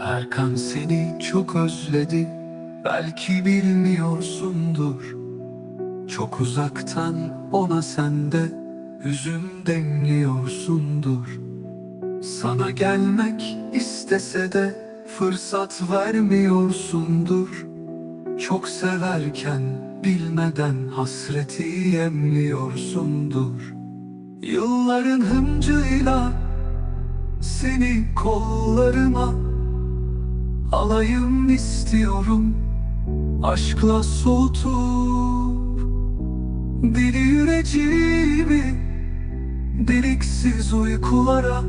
Erkan seni çok özledi. Belki bilmiyorsundur. Çok uzaktan ona sende Hüzün demliyorsundur Sana gelmek istese de Fırsat vermiyorsundur. Çok severken bilmeden hasreti yemliyorsundur Yılların hıncıyla seni kollarıma alayım istiyorum Aşkla soğutup deli yüreğimi Deliksiz uykulara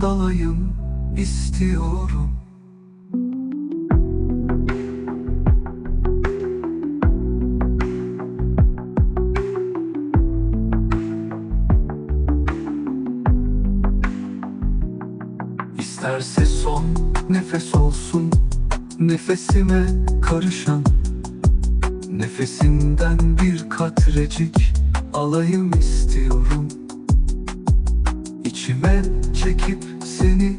dalayım istiyorum. İsterse son nefes olsun Nefesime karışan Nefesinden bir katrecik alayım istiyorum. İçime çekip seni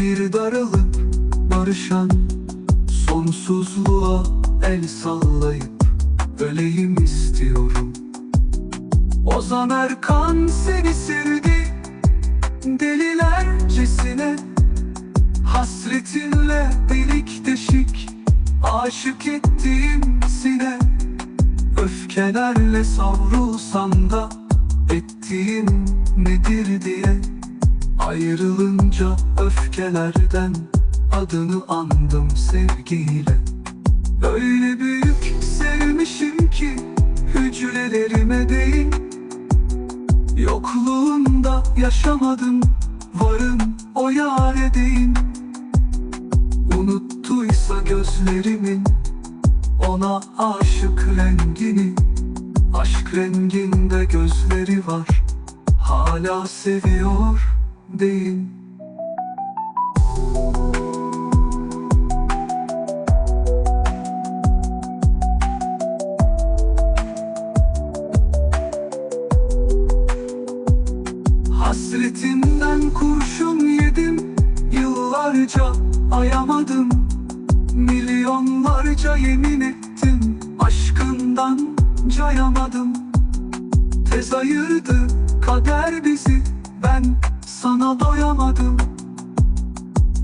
bir darılıp barışan Sonsuzluğa el sallayıp öleyim istiyorum. Ozan Erkan seni sevdi Delilercesine Aşık ettiğim sine. Öfkelerle savrulsan da Ettiğim nedir diye. Ayrılınca öfkelerden Adını andım sevgiyle. Öyle büyük sevmişim ki Hücrelerime değin Yokluğunda yaşamadım Varın o yâre değin Unuttuysa gözlerimin Ona aşık rengini. Aşk renginde gözleri var Hala seviyor deyin Hasretinden kurşun yedim Yıllarca ayamadım Milyonlarca yemin ettim Aşkından cayamadım. Tez ayırdı kader bizi Ben sana doyamadım.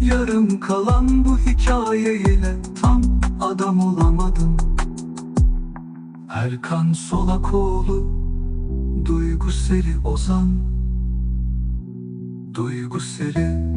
Yarım kalan bu hikayeyle Tam adam olamadım. Erkan Solakoğlu Duyguseli Ozan. Duyguseli